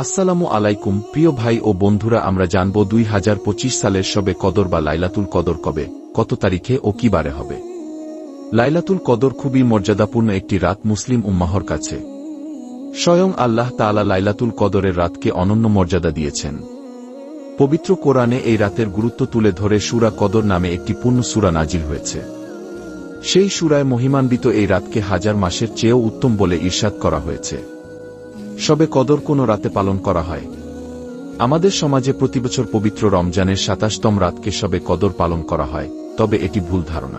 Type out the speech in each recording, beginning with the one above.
আসসালামু আলাইকুম, প্রিয় ভাই ও বন্ধুরা, আমরা জানব দুই হাজার পঁচিশ সালের সবে কদর বা লাইলাতুল কদর কবে, কত তারিখে ও কি বারে হবে। লাইলাতুল কদর খুবই মর্যাদাপূর্ণ একটি রাত মুসলিম উম্মাহর কাছে। স্বয়ং আল্লাহ তাআলা লাইলাতুল কদরের রাতকে অনন্য মর্যাদা দিয়েছেন। পবিত্র কোরআনে এই রাতের গুরুত্ব তুলে ধরে সুরা কদর নামে একটি পূর্ণ সুরা নাজিল হয়েছে। সেই সুরায় মহিমান্বিত এই রাতকে হাজার মাসের চেয়েও উত্তম বলে ঈর্ষাদ করা হয়েছে। সবে কদর কোনো রাতে পালন করা হয়। আমাদের সমাজে প্রতিবছর পবিত্র রমজানের সাতাশতম রাতকে সবে কদর পালন করা হয়, তবে এটি ভুল ধারণা।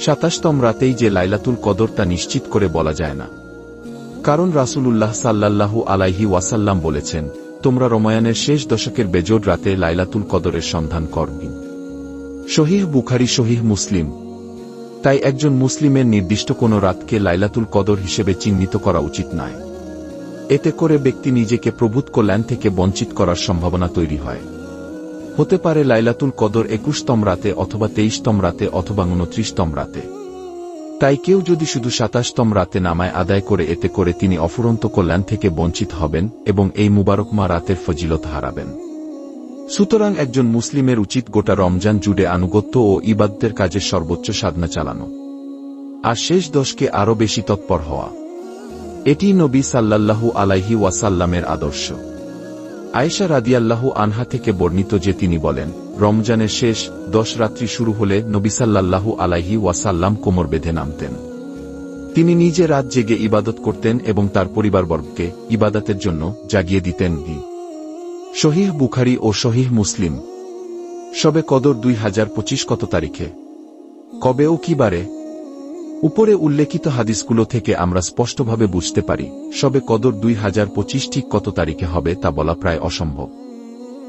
সাতাশতম রাতেই যে লাইলাতুল কদর তা নিশ্চিত করে বলা যায় না। কারণ রাসূলুল্লাহ সাল্লাল্লাহু আলাইহি ওয়াসাল্লাম বলেছেন, তোমরা রমায়ানের শেষ দশকের বেজোড় রাতে লাইলাতুল কদরের সন্ধান করবি। শহীহ বুখারি শহীহ মুসলিম। তাই একজন মুসলিমের নির্দিষ্ট কোনো রাতকে লাইলাতুল কদর হিসেবে চিহ্নিত করা উচিত নয়। এতে করে ব্যক্তি নিজেকে প্রভূত কল্যাণ থেকে বঞ্চিত করার সম্ভাবনা তৈরি হয়। হতে পারে লাইলাতুল কদর একুশতম রাতে অথবা তেইশতম রাতে অথবা উনত্রিশতম রাতে। তাই কেউ যদি শুধু সাতাশতম রাতে নামায় আদায় করে, এতে করে তিনি অফুরন্ত কল্যাণ থেকে বঞ্চিত হবেন এবং এই মুবারকমা রাতের ফজিলত হারাবেন। সুতরাং একজন মুসলিমের উচিত গোটা রমজান জুড়ে আনুগত্য ও ইবাদদের কাজের সর্বোচ্চ সাধনা চালানো। আর শেষ দশকে আরও বেশি তৎপর হওয়া। এটি নবী সাল্লাল্লাহু আলাইহি ওয়াসাল্লামের আদর্শ। আয়েশা রাদিয়াল্লাহু আনহা থেকে বর্ণিত যে তিনি বলেন, রমজানের শেষ দশ রাত্রি শুরু হলে নবী সাল্লাল্লাহু আলাইহি ওয়াসাল্লাম কোমর বেঁধে নামতেন। তিনি নিজে রাত জেগে ইবাদত করতেন এবং তার পরিবারবর্গকে ইবাদতের জন্য জাগিয়ে দিতেন। দি শহীহ বুখারি ও শহীহ মুসলিম। সবে কদর দুই হাজার পঁচিশ কত তারিখে? কবে ও কি বারে উপরে উল্লেখিত হাদিসগুলো থেকে আমরা স্পষ্টভাবে বুঝতে পারি, সবে কদর দুই হাজার পঁচিশ ঠিক কত তারিখে হবে তা বলা প্রায় অসম্ভব।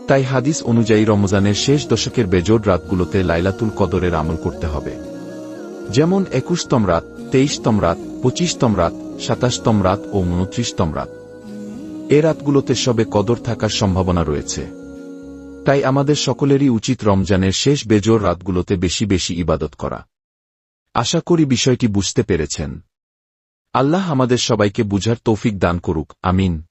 তাই হাদিস অনুযায়ী রমজানের শেষ দশকের বেজোড় রাতগুলোতে লাইলাতুল কদরের আমল করতে হবে। যেমন একুশতম রাত, তেইশতম রাত, পঁচিশতম রাত, সাতাশতম রাত ও উনত্রিশতম রাত। এ রাতগুলোতে সবে কদর থাকার সম্ভাবনা রয়েছে। তাই আমাদের সকলেরই উচিত রমজানের শেষ বেজোর রাতগুলোতে বেশি বেশি ইবাদত করা। আশা করি বিষয়টি বুঝতে পেরেছেন। আল্লাহ আমাদের সবাইকে বুঝার তৌফিক দান করুক। আমিন।